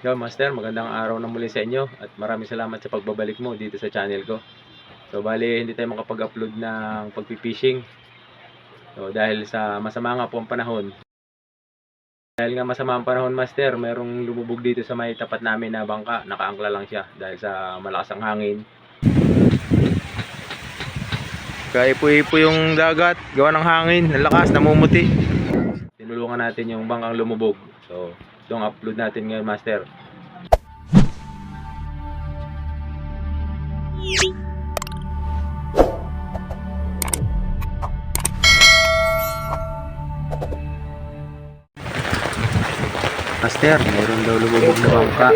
Yo, Master, magandang araw na muli sa inyo at maraming salamat sa pagbabalik mo dito sa channel ko. So, bali, hindi tayo makapag-upload ng pagpipishing. So, dahil sa masama nga po ang panahon. Dahil nga masama ang panahon, Master, merong lumubog dito sa may tapat namin na bangka. Nakaangkla lang siya dahil sa malakas ang hangin. Kaya ipo-ipo yung dagat, gawa ng hangin, ang lakas, namumuti. Tinulungan natin yung bangkang lumubog. So, itong upload natin ngayon, Master. Master, mayroon daw lumubog na bangka.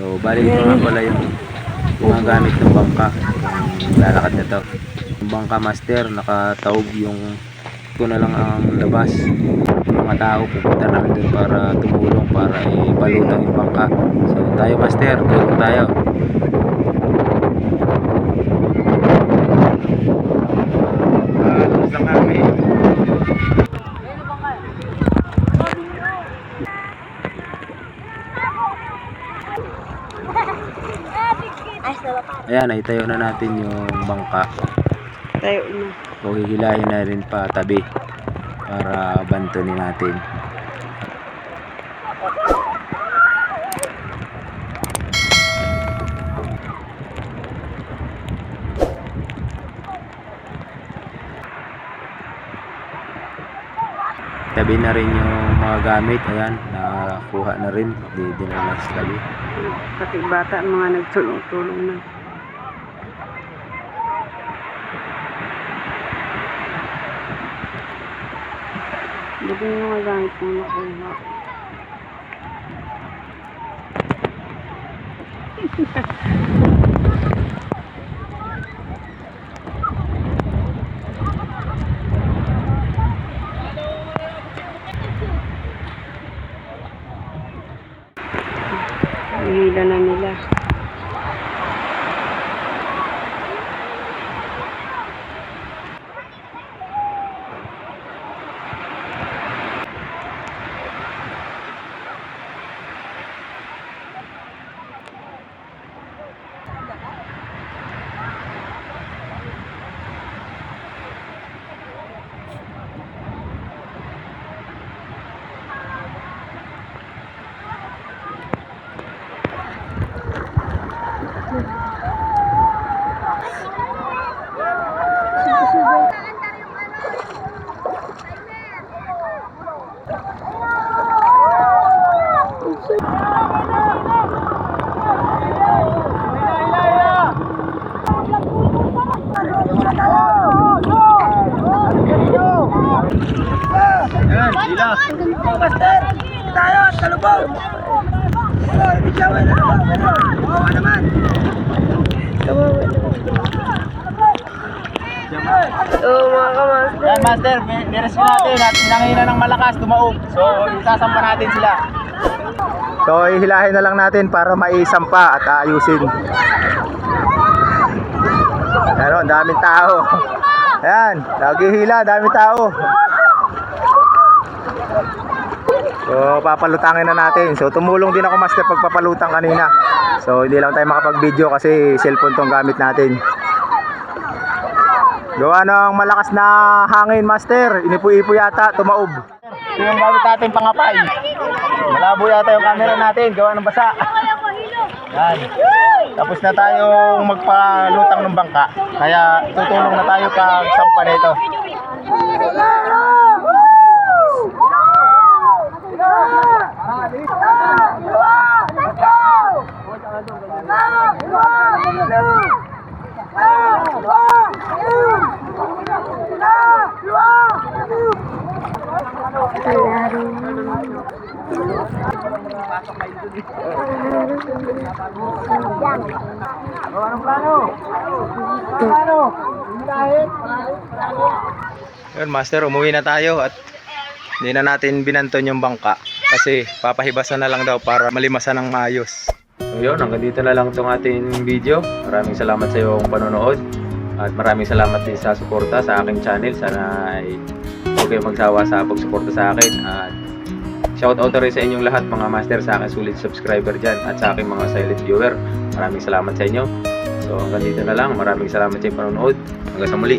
So, bali ito nga pala yung mga gamit ng bangka. Lalakad na to. Yung bangka master, nakataob yung ito na lang ang labas. Yung mga tao pupunta na doon para tumulong para ipalutang yung bangka. So, tayo master, tulong tayo. Ah. Ayan, naitayo na natin yung bangka. Tayo na. So, hihilahin na rin pa tabi para bantunin natin. Tabi na rin yung mga gamit. Ayan, nakakuha na rin. Di dinala sa tabi. Pati bata, mga nagtulong-tulong na. Buti yung mga gamit kong nakuha. Hihila na nila. Ayan, hila. Oo, mga kamaster. Yan, Master, nirescue natin at nangina ng malakas, tumaog. So, isasampa natin sila. So ihilahin na lang natin para maisampa at ayusin. Pero ang daming tao. Ayan, naghihila, daming tao. So papalutangin na natin. So tumulong din ako master pagpapalutang kanina. So hindi lang tayo makapag-video kasi cellphone tong gamit natin. Gawa ng malakas na hangin master. Inipo-ipo yata, tumaob. Ito yung gamit natin pangapay. Malabo yata yung camera natin, gawa ng basa. Yan. Tapos na tayong magpalutang ng bangka. Kaya tutulong na tayo pag sampa nito. Yun, master, umuwi na tayo at hindi na natin binanton yung bangka kasi papahibasan na lang daw para malimasan ng maayos. So yun, hanggang dito na lang itong ating video. Maraming salamat sa iyong panonood at maraming salamat din sa suporta sa aking channel. Sana ay huwag kayong magsawa sa pagsuporta sa akin. At shout out rin sa inyong lahat mga master sa akin sulit subscriber dyan at sa aking mga silent viewer. Maraming salamat sa inyo. So hanggang dito na lang. Maraming salamat sa inyong panonood. Hanggang sa muli.